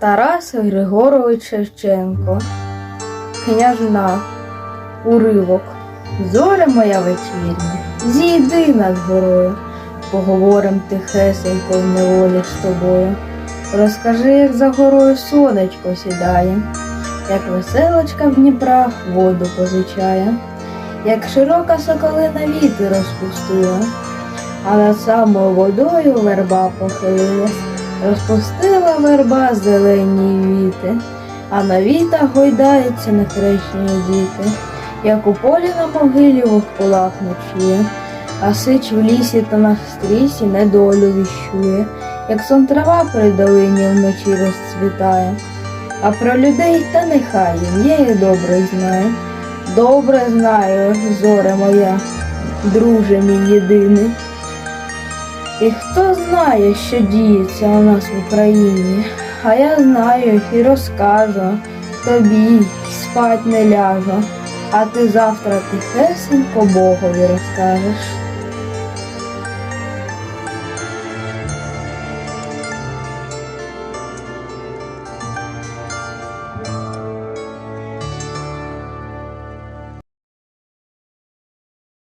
Тарас Григорович Шевченко, княжна, уривок, зоря моя вечірня, зійди над горою, поговорим тихесенько в неволі з тобою. Розкажи, як за горою сонечко сідає, як веселочка в Дніпрах воду позичає, як широка соколина віти розпустила, а над самою водою верба похилилась. Розпустила верба зелені віти, а на вітах гойдаються нехрещені діти, як у полі на могилі вовкулак ночує, а сич в лісі та на стрісі недолю віщує, як сон трава при долині вночі розцвітає. А про людей та нехай їм, я їх добре знаю. Добре знаю, зоре моя, друже мій єдиний. І хто знає, що діється у нас в Україні, а я знаю і розкажу. Тобі спать не ляжу, а ти завтра тихесенько Богові розкажеш.